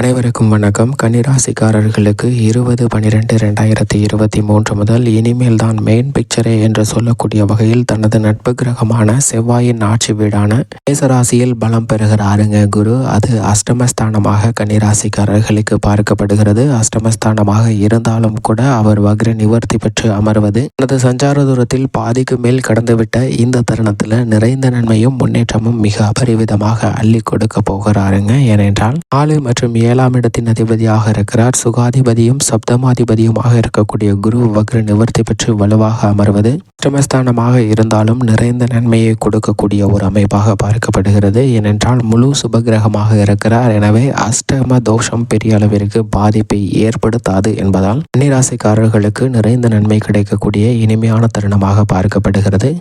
அனைவருக்கும் வணக்கம். கன்னிராசிக்காரர்களுக்கு இருபது பனிரெண்டு ரெண்டாயிரத்தி இருபத்தி மூன்று முதல் இனிமேல் தான் மெயின் பிக்சரே என்று சொல்லக்கூடிய வகையில் தனது நட்பு கிரகமான செவ்வாயின் ஆட்சி வீடான மேசராசியில் பலம் பெறுகிறாருங்க குரு. அது அஷ்டமஸ்தானமாக கன்னிராசிக்காரர்களுக்கு பார்க்கப்படுகிறது. அஷ்டமஸ்தானமாக இருந்தாலும் கூட அவர் வக்ர நிவர்த்தி பெற்று அமர்வது தனது சஞ்சார தூரத்தில் பாதிக்கு மேல் கடந்துவிட்ட இந்த தருணத்தில் நிறைந்த நன்மையும் முன்னேற்றமும் மிக அபரிவிதமாக அள்ளி கொடுக்க போகிறாருங்க. ஏனென்றால் ஆளு மற்றும் ஏழாம் இடத்தின் அதிபதியாக இருக்கிறார். சுகாதிபதியும் சப்தமாதிபதியுமாக இருக்கக்கூடிய குரு வக்ர நிவர்த்தி பெற்று வலுவாக அமர்வது அஷ்டமஸ்தானமாக இருந்தாலும் நிறைந்த நன்மையை கொடுக்கக்கூடிய ஒரு அமைப்பாக பார்க்கப்படுகிறது. ஏனென்றால் முழு சுபகிரகமாக இருக்கிறார். எனவே அஷ்டம தோஷம் பெரிய அளவிற்கு பாதிப்பை ஏற்படுத்தாது என்பதால் கன்னிராசிக்காரர்களுக்கு நிறைந்த நன்மை கிடைக்கக்கூடிய இனிமையான தருணமாக பார்க்கப்படுகிறது.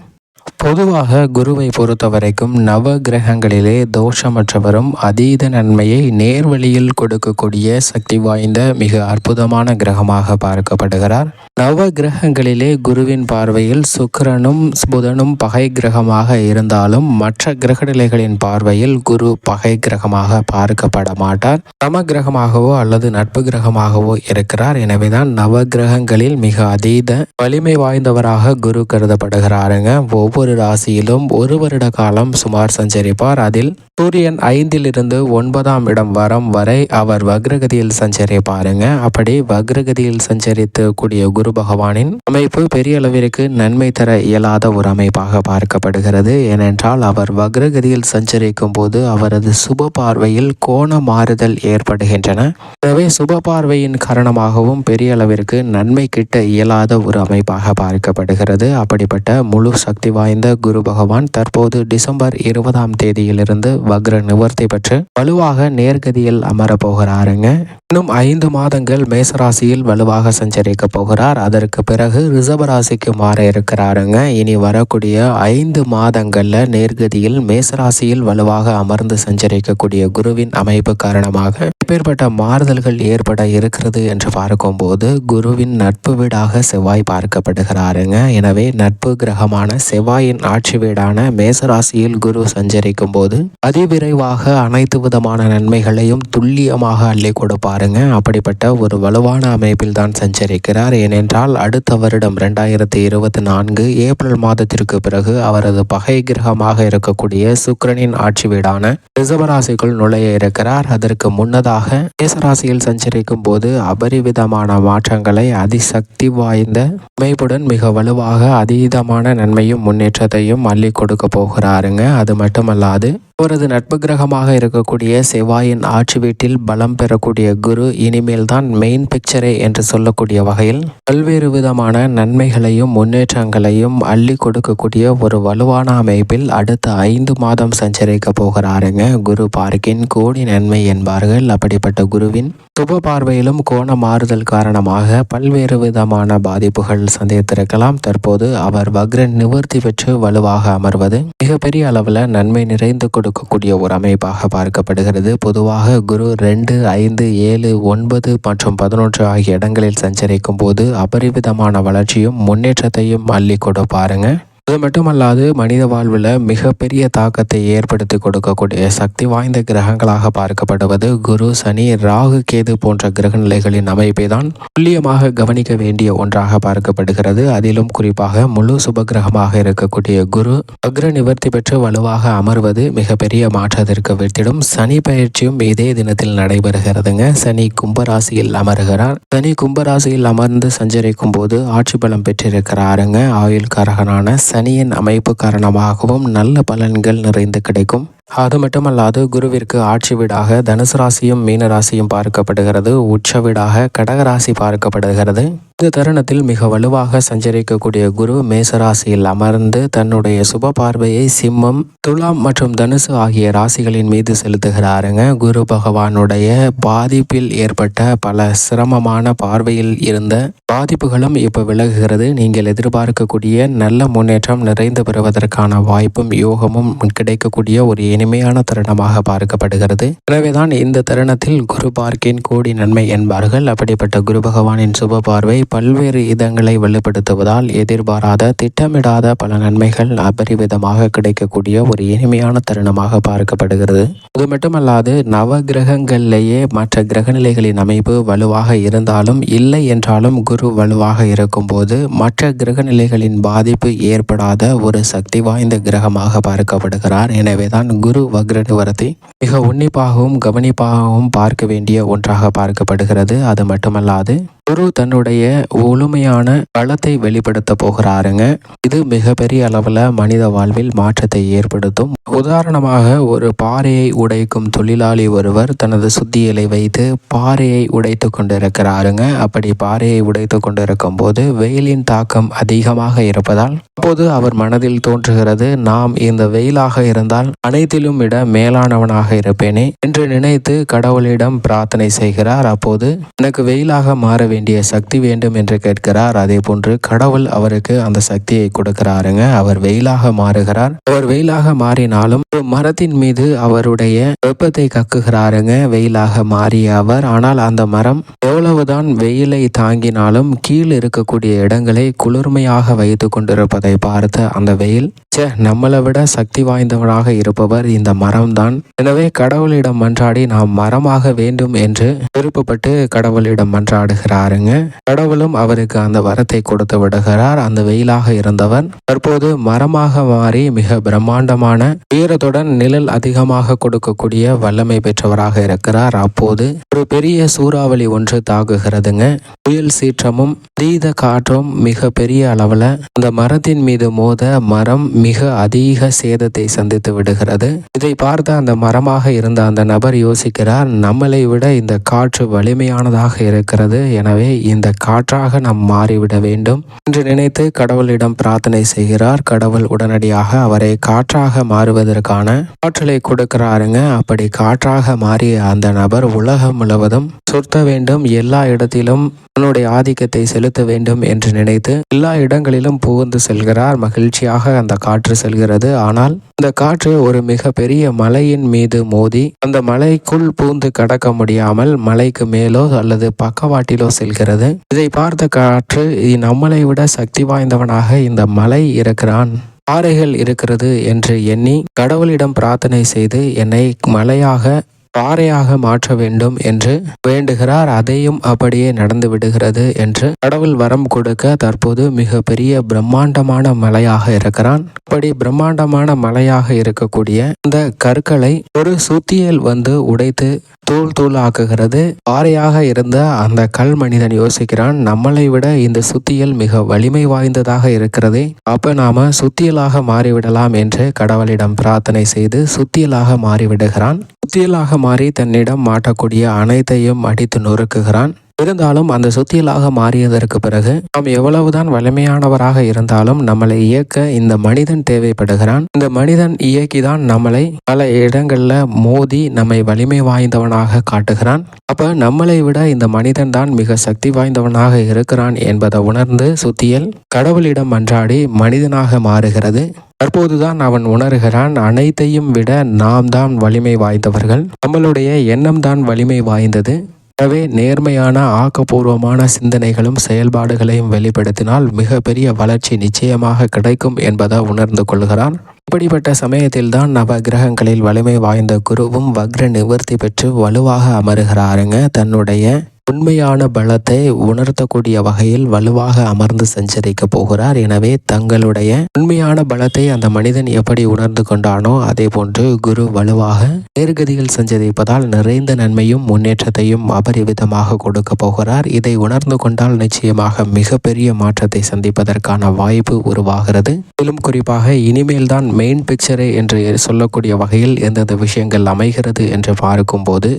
பொதுவாக குருவை பொறுத்த வரைக்கும் நவ கிரகங்களிலே தோஷமற்றவரும் அதீத நன்மையை நேர்வழியில் கொடுக்கக்கூடிய சக்தி வாய்ந்த மிக அற்புதமான கிரகமாக பார்க்கப்படுகிறார். நவ கிரகங்களிலே குருவின் பார்வையில் சுக்கிரனும் புதனும் பகை கிரகமாக இருந்தாலும் மற்ற கிரகநிலைகளின் பார்வையில் குரு பகை கிரகமாக பார்க்கப்பட மாட்டார். சம கிரகமாகவோ அல்லது நட்பு கிரகமாகவோ இருக்கிறார். எனவேதான் நவ கிரகங்களில் மிக அதீத வலிமை வாய்ந்தவராக குரு கருதப்படுகிறாருங்க. ஒவ்வொரு ராசியிலும் ஒரு வருட காலம் சுமார் சஞ்சரிப்பார். அதில் சூரியன் ஐந்திலிருந்து ஒன்பதாம் இடம் வரம் வரை அவர் வக்ரகதியில் சஞ்சரிப்பாருங்க. அப்படி வக்ரகதியில் சஞ்சரித்து கூடிய குரு பகவானின் அமைப்பு பெரிய அளவிற்கு நன்மை தர இயலாத ஒரு அமைப்பாக பார்க்கப்படுகிறது. ஏனென்றால் அவர் வக்ரகதியில் சஞ்சரிக்கும் போது அவரது சுப பார்வையில் கோண மாறுதல் ஏற்படுகின்றன. எனவே சுப பார்வையின் காரணமாகவும் பெரிய அளவிற்கு நன்மை கிட்ட இயலாத ஒரு அமைப்பாக பார்க்கப்படுகிறது. அப்படிப்பட்ட முழு சக்தி வாய்ந்த குரு பகவான் தற்போது டிசம்பர் இருபதாம் தேதியிலிருந்து வக்ர நிவர்த்தி பெற்று வலுவாக நேர்கதியில் அமரப்போகிறாருங்க இன்னும் ஐந்து மாதங்கள் மேசராசியில் வலுவாக சஞ்சரிக்க போகிறார். அதற்கு பிறகு ரிசர்வராசிக்கு மாற இருக்கிறாருங்க. இனி வரக்கூடிய ஐந்து மாதங்கள்ல நேர்கதியில் மேசராசியில் வலுவாக அமர்ந்து சஞ்சரிக்கக்கூடிய குருவின் அமைப்பு காரணமாக எப்பேற்பட்ட மாறுதல்கள் ஏற்பட இருக்கிறது என்று பார்க்கும்போது குருவின் நட்பு வீடாக செவ்வாய் பார்க்கப்படுகிறாருங்க. எனவே நட்பு கிரகமான செவ்வாயின் ஆட்சி வீடான மேசராசியில் குரு சஞ்சரிக்கும் போது அதிவிரைவாக அனைத்து விதமான நன்மைகளையும் துல்லியமாக அள்ளி கொடுப்பாருங்க. அப்படிப்பட்ட ஒரு வலுவான அமைப்பில் தான் சஞ்சரிக்கிறார். ஏனென்றால் அடுத்த வருடம் ரெண்டாயிரத்தி இருபத்தி நான்கு ஏப்ரல் மாதத்திற்கு பிறகு அவரது பகை கிரகமாக இருக்கக்கூடிய சுக்கிரனின் ஆட்சி வீடான ரிசவராசிக்குள் நுழைய இருக்கிறார். அதற்கு முன்னதாக மேசராசியில் சஞ்சரிக்கும் போது அபரிவிதமான மாற்றங்களை அதிசக்தி வாய்ந்த அமைப்புடன் மிக வலுவாக அதீதமான நன்மையும் முன்னேற்றத்தையும் அள்ளி கொடுக்க போகிறாருங்க. அது மட்டுமல்லாது அவரது நட்பு கிரகமாக இருக்கக்கூடிய செவ்வாயின் ஆட்சி வீட்டில் பலம் பெறக்கூடிய குரு இனிமேல் தான் மெயின் பிக்சரே என்று சொல்லக்கூடிய வகையில் பல்வேறு விதமான நன்மைகளையும் முன்னேற்றங்களையும் அள்ளி கொடுக்கக்கூடிய ஒரு வலுவான அமைப்பில் அடுத்த ஐந்து மாதம் சஞ்சரிக்க போகிறாருங்க. குரு பார்க்கின் கோடி நன்மை என்பார்கள். அப்படிப்பட்ட குருவின் சுப பார்வையிலும் கோண மாறுதல் காரணமாக பல்வேறு விதமான பாதிப்புகள் சந்தித்திருக்கலாம். தற்போது அவர் வக்ர நிவர்த்தி பெற்று வலுவாக அமர்வது மிகப்பெரிய அளவில் நன்மை நிறைந்து கொடு கொடுக்கக்கூடிய ஒரு அமைப்பாக பார்க்கப்படுகிறது. பொதுவாக குரு ரெண்டு ஐந்து ஏழு ஒன்பது மற்றும் பதினொன்று ஆகிய இடங்களில் சஞ்சரிக்கும் போது அபரிவிதமான வளர்ச்சியும் முன்னேற்றத்தையும் அள்ளி கொடுப்பாருங்க. அது மட்டுமல்லாது மனித வாழ்வில் மிகப்பெரிய தாக்கத்தை ஏற்படுத்தி கொடுக்கக்கூடிய சக்தி வாய்ந்த கிரகங்களாக பார்க்கப்படுவது குரு சனி ராகு கேது போன்ற கிரக நிலைகளின் அமைப்பை தான் துல்லியமாக கவனிக்க வேண்டிய ஒன்றாக பார்க்கப்படுகிறது. அதிலும் குறிப்பாக முழு சுபகிரகமாக இருக்கக்கூடிய குரு அக்ர நிவர்த்தி பெற்று வலுவாக அமர்வது மிகப்பெரிய மாற்றத்திற்கு வித்திடும். சனி பயிற்சியும் இதே தினத்தில் நடைபெறுகிறதுங்க. சனி கும்பராசியில் அமர்கிறார். சனி கும்பராசியில் அமர்ந்து சஞ்சரிக்கும் போது ஆட்சி பலம் பெற்றிருக்கிறாருங்க. ஆயுள் காரகனான சனியின் அமைப்பு காரணமாகவும் நல்ல பலன்கள் நிறைந்து கிடைக்கும். அது மட்டுமல்லாது குருவிற்கு ஆட்சி வீடாக தனுசு ராசியும் மீன ராசியும் பார்க்கப்படுகிறது. உச்ச வீடாக கடகராசி பார்க்கப்படுகிறது. இந்த தருணத்தில் மிக வலுவாக சஞ்சரிக்கக்கூடிய குரு மேசராசியில் அமர்ந்து தன்னுடைய சுப பார்வையை சிம்மம் துலாம் மற்றும் தனுசு ஆகிய ராசிகளின் மீது செலுத்துகிறாருங்க. குரு பகவானுடைய பாதிப்பில் ஏற்பட்ட பல சிரமமான பார்வையில் இருந்த பாதிப்புகளும் இப்போ விலகுகிறது. நீங்கள் எதிர்பார்க்கக்கூடிய நல்ல முன்னேற்றம் நிறைந்து பெறுவதற்கான வாய்ப்பும் யோகமும் கிடைக்கக்கூடிய ஒரு இனிமையான தருணமாக பார்க்கப்படுகிறது. எனவேதான் இந்த தருணத்தில் குரு பார்க்கின் கோடி நன்மை என்பார்கள். அப்படிப்பட்ட குரு பகவானின் சுப பார்வை பல்வேறு இதங்களை வெளிப்படுத்துவதால் எதிர்பாராத திட்டமிடாத பல நன்மைகள் அபரிவிதமாக கிடைக்கக்கூடிய ஒரு இனிமையான தருணமாக பார்க்கப்படுகிறது. அது மட்டுமல்லாது நவ கிரகங்களிலேயே மற்ற கிரகநிலைகளின் அமைப்பு வலுவாக இருந்தாலும் இல்லை என்றாலும் குரு வலுவாக இருக்கும்போது மற்ற கிரகநிலைகளின் பாதிப்பு ஏற்படாத ஒரு சக்தி வாய்ந்த கிரகமாக பார்க்கப்படுகிறார். எனவேதான் குரு வக்ரநிவரத்தை மிக உன்னிப்பாகவும் கவனிப்பாகவும் பார்க்க வேண்டிய ஒன்றாக பார்க்கப்படுகிறது. அது மட்டுமல்லாது குரு தன்னுடைய முழுமையான பலத்தை வெளிப்படுத்த போகிறாருங்க. இது மிகப்பெரிய அளவில் மனித வாழ்வில் மாற்றத்தை ஏற்படுத்தும். உதாரணமாக ஒரு பாறையை உடைக்கும் தொழிலாளி ஒருவர் தனது சுத்தியலை வைத்து பாறையை உடைத்து கொண்டிருக்கிறாருங்க. அப்படி பாறையை உடைத்து கொண்டிருக்கும் போது வெயிலின் தாக்கம் அதிகமாக இருப்பதால் அப்போது அவர் மனதில் தோன்றுகிறது நாம் இந்த வெயிலாக இருந்தால் அனைத்திலும் விட மேலானவனாக இருப்பேனே என்று நினைத்து கடவுளிடம் பிரார்த்தனை செய்கிறார். அப்போது எனக்கு வெயிலாக மாற வேண்டிய சக்தி வேண்டும் என்று கேட்கிறார். அதே போன்று கடவுள் அவருக்கு அந்த சக்தியை கொடுக்கிறாருங்க. அவர் வெயிலாக மாறுகிறார். அவர் வெயிலாக மாறினாலும் மரத்தின் மீது அவருடைய வெப்பத்தை கக்குகிறாருங்க. வெயிலாக மாறிய அவர். ஆனால் அந்த மரம் எவ்வளவுதான் வெயிலை தாங்கினாலும் கீழ் இருக்கக்கூடிய இடங்களை குளிர்மையாக வைத்து கொண்டிருப்பதை பார்த்த அந்த வெயில் ச்சே நம்மளை விட சக்தி வாய்ந்தவனாக இருப்பவர் இந்த மரம்தான். எனவே கடவுளிடம் மன்றாடி நாம் மரமாக வேண்டும் என்று விருப்பப்பட்டு கடவுளிடம் மன்றாடுகிறார். பாருங்க. கடவுளும் அவருக்கு அந்த வரத்தை கொடுத்து விடுகிறார். அந்த வெயிலாக இருந்தவர் தற்போது மரமாக மாறி மிக பிரம்மாண்டமான வீரத்துடன் நிழல் அதிகமாக கொடுக்கக்கூடிய வல்லமை பெற்றவராக இருக்கிறார். அப்போது ஒரு பெரிய சூறாவளி ஒன்று தாக்குகிறதுங்க. புயல் சீற்றமும் தீத காற்றும் மிக பெரிய அளவுல அந்த மரத்தின் மீது மோத மரம் மிக அதிக சேதத்தை சந்தித்து விடுகிறது. இதை பார்த்த அந்த மரமாக இருந்த அந்த நபர் யோசிக்கிறார் நம்மளை விட இந்த காற்று வலிமையானதாக இருக்கிறது. எனவே இந்த காற்றாக நாம் மாறிவிட வேண்டும் என்று நினைத்து கடவுளிடம் பிரார்த்தனை செய்கிறார். கடவுள் உடனடியாக அவரை காற்றாக மாறுவதற்கான ஆற்றலை கொடுக்கிறாருங்க. அப்படி காற்றாக மாறிய அந்த நபர் உலகம் முழுவதும் சுத்த வேண்டும் எல்லா இடத்திலும் தன்னுடைய ஆதிக்கத்தை செலுத்த வேண்டும் என்று நினைத்து எல்லா இடங்களிலும் புகுந்து செல்கிறார். மகிழ்ச்சியாக அந்த காற்று செல்கிறது. ஆனால் அந்த காற்று ஒரு மிக பெரிய மலையின் மீது மோதி அந்த மலைக்குள் பூந்து கடக்க முடியாமல் மலைக்கு மேலோ அல்லது பக்கவாட்டிலோ செல்கிறது இதை பார்த்த காற்று நம்மளை விட சக்தி வாய்ந்தவனாக இந்த மலை இருக்கிறான். பாறைகள் இருக்கிறது என்று எண்ணி கடவுளிடம் பிரார்த்தனை செய்து என்னை மலையாக பாறையாக மாற்ற வேண்டும் என்று வேண்டுகிறார். அதையும் அப்படியே நடந்து விடுகிறது என்று கடவுள் வரம் கொடுக்க தற்போது மிக பெரிய பிரம்மாண்டமான மலையாக இருக்கிறான். அப்படி பிரம்மாண்டமான மலையாக இருக்கக்கூடிய இந்த கற்களை ஒரு சுத்தியல் வந்து உடைத்து தூள் தூள் ஆக்குகிறது பாறையாக இருந்த அந்த கல் மனிதன் யோசிக்கிறான் நம்மளை விட இந்த சுத்தியல் மிக வலிமை வாய்ந்ததாக இருக்கிறதே. அப்ப நாம சுத்தியலாக மாறிவிடலாம் என்று கடவுளிடம் பிரார்த்தனை செய்து சுத்தியலாக மாறிவிடுகிறான். சுத்தியலாக மாறி தன்னிடம் மாட்டக்கூடிய அனைத்தையும் அடித்து நொறுக்குகிறான். இருந்தாலும் அந்த சுத்தியலாக மாறியதற்கு பிறகு நாம் எவ்வளவுதான் வலிமையானவராக இருந்தாலும் நம்மளை இயக்க இந்த மனிதன் தேவைப்படுகிறான். இந்த மனிதன் இயக்கிதான் நம்மளை பல இடங்கள்ல மோதி நம்மை வலிமை வாய்ந்தவனாக காட்டுகிறான். அப்ப நம்மளை விட இந்த மனிதன் தான் மிக சக்தி வாய்ந்தவனாக இருக்கிறான் என்பதை உணர்ந்து சுத்தியல் கடவுளிடம் அன்றாடி மனிதனாக மாறுகிறது. தற்போதுதான் அவன் உணர்கிறான் அனைத்தையும் விட நாம் தான் வலிமை வாய்ந்தவர்கள். நம்மளுடைய எண்ணம் தான் வலிமை வாய்ந்தது. எனவே நேர்மையான ஆக்கப்பூர்வமான சிந்தனைகளும் செயல்பாடுகளையும் வெளிப்படுத்தினால் மிகப்பெரிய வளர்ச்சி நிச்சயமாக கிடைக்கும் என்பதை உணர்ந்து கொள்கிறான். இப்படிப்பட்ட சமயத்தில்தான் நவ கிரகங்களில் வலிமை வாய்ந்த குருவும் வக்ர நிவர்த்தி பெற்று வலுவாக அமருகிறாருங்க. தன்னுடைய உண்மையான பலத்தை உணர்த்தக்கூடிய வகையில் வலுவாக அமர்ந்து சஞ்சரிக்க போகிறார். எனவே தங்களுடைய உண்மையான பலத்தை அந்த மனிதன் எப்படி உணர்ந்து கொண்டானோ அதே போன்று குரு வலுவாக நேர்கதியில் சஞ்சரிப்பதால் நிறைந்த நன்மையும் முன்னேற்றத்தையும் அபரிவிதமாக கொடுக்க போகிறார். இதை உணர்ந்து கொண்டால் நிச்சயமாக மிகப்பெரிய மாற்றத்தை சந்திப்பதற்கான வாய்ப்பு உருவாகிறது. மேலும் குறிப்பாக இனிமேல் தான் மெயின் பிக்சரே என்று சொல்லக்கூடிய வகையில் எந்தெந்த விஷயங்கள் அமைகிறது என்று பார்க்கும்போது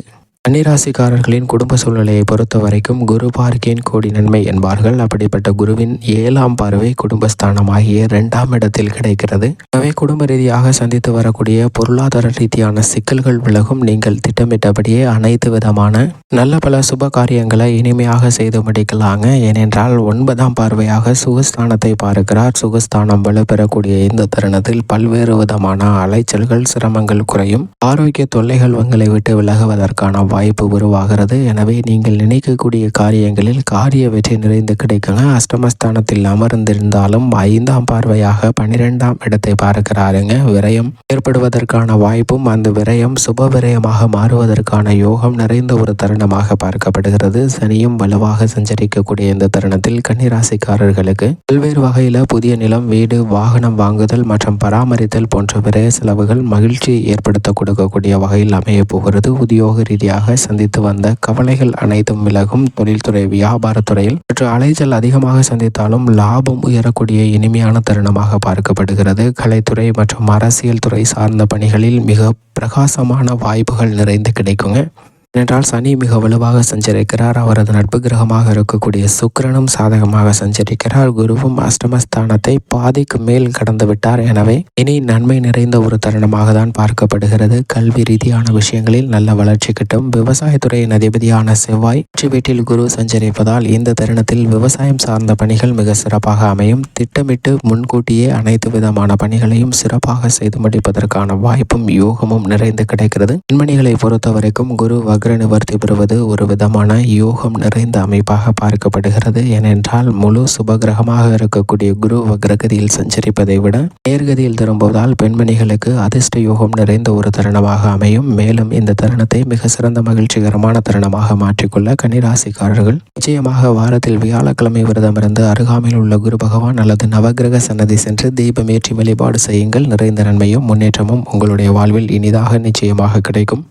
கன்னிராசிக்காரர்களின் குடும்ப சூழ்நிலையை பொறுத்த வரைக்கும் குரு பார்க்கேன் கோடி நன்மை என்பார்கள். அப்படிப்பட்ட குருவின் ஏழாம் பார்வை குடும்பஸ்தானமாகிய இரண்டாம் இடத்தில் கிடைக்கிறது. எனவே குடும்ப ரீதியாக சந்தித்து வரக்கூடிய பொருளாதார ரீதியான சிக்கல்கள் விலகும். நீங்கள் திட்டமிட்டபடியே அனைத்து விதமான நல்ல பல சுப காரியங்களை இனிமையாக செய்து முடிக்கலாங்க. ஏனென்றால் ஒன்பதாம் பார்வையாக சுகஸ்தானத்தை பார்க்கிறார். சுகஸ்தானம் வலுப்பெறக்கூடிய இந்த தருணத்தில் பல்வேறு விதமான அலைச்சல்கள் சிரமங்கள் குறையும். ஆரோக்கிய தொல்லைகள் உங்களை விட்டு விலகுவதற்கான வாய்ப்பு உருவாகிறது. எனவே நீங்கள் நினைக்கக்கூடிய காரியங்களில் காரிய வெற்றி நிறைந்து கிடைக்குங்க. அஷ்டமஸ்தானத்தில் அமர்ந்திருந்தாலும் ஐந்தாம் பார்வையாக பன்னிரெண்டாம் இடத்தை பார்க்கிறாருங்க. விரயம் ஏற்படுவதற்கான வாய்ப்பும் அந்த விரயம் சுப விரயமாக மாறுவதற்கான யோகம் நிறைந்த ஒரு தருணமாக பார்க்கப்படுகிறது. சனியும் வலுவாக சஞ்சரிக்கக்கூடிய இந்த தருணத்தில் கன்னிராசிக்காரர்களுக்கு பல்வேறு வகையில் புதிய நிலம் வீடு வாகனம் வாங்குதல் மற்றும் பராமரித்தல் போன்ற விரய செலவுகள் மகிழ்ச்சி ஏற்படுத்த கொடுக்கக்கூடிய வகையில் அமைய போகிறது. உத்தியோக ரீதியாக சந்தித்து வந்த கவலைகள் அனைத்தும் விலகும். தொழில்துறை வியாபாரத்துறையில் சற்று அலைச்சல் அதிகமாக சந்தித்தாலும் லாபம் உயரக்கூடிய இனிமையான தருணமாக பார்க்கப்படுகிறது. கலைத்துறை மற்றும் அரசியல் துறை சார்ந்த பணிகளில் மிக பிரகாசமான வாய்ப்புகள் நிறைந்து கிடைக்குங்க. ஏனென்றால் சனி மிக வலுவாக சஞ்சரிக்கிறார். அவரது நட்பு கிரகமாக இருக்கக்கூடிய சுக்கிரனும் சாதகமாக சஞ்சரிக்கிறார். குருவும் அஷ்டமஸ்தானத்தை பாதிக்கு மேல் கடந்து விட்டார். எனவே இனி நன்மை நிறைந்த ஒரு தருணமாக தான் பார்க்கப்படுகிறது. கல்வி ரீதியான விஷயங்களில் நல்ல வளர்ச்சி கிட்டும். விவசாயத்துறையின் அதிபதியான செவ்வாய் வெற்றி வீட்டில் குரு சஞ்சரிப்பதால் இந்த தருணத்தில் விவசாயம் சார்ந்த பணிகள் மிக சிறப்பாக அமையும். திட்டமிட்டு முன்கூட்டியே அனைத்து விதமான பணிகளையும் சிறப்பாக செய்து முடிப்பதற்கான வாய்ப்பும் யோகமும் நிறைந்து கிடைக்கிறது. பெண்மணிகளை பொறுத்தவரைக்கும் குரு வக்ர நிவர்த்தி பெறுவது ஒரு விதமான யோகம் நிறைந்த அமைப்பாக பார்க்கப்படுகிறது. ஏனென்றால் முழு சுபகிரகமாக இருக்கக்கூடிய குரு வக்ரகதியில் சஞ்சரிப்பதை விட நேர்கதியில் திரும்புவதால் பெண்மணிகளுக்கு அதிர்ஷ்ட யோகம் நிறைந்த ஒரு தருணமாக அமையும். மேலும் இந்த தருணத்தை மிக சிறந்த மகிழ்ச்சிகரமான தருணமாக மாற்றிக்கொள்ள கன்னிராசிக்காரர்கள் நிச்சயமாக வாரத்தில் வியாழக்கிழமை விரதமிருந்து அருகாமையில் உள்ள குரு பகவான் அல்லது நவகிரக சன்னதி சென்று தீபமேற்றி வழிபாடு செய்யுங்கள். நிறைந்த நன்மையும் முன்னேற்றமும் உங்களுடைய வாழ்வில் இனிதாக நிச்சயமாக கிடைக்கும்.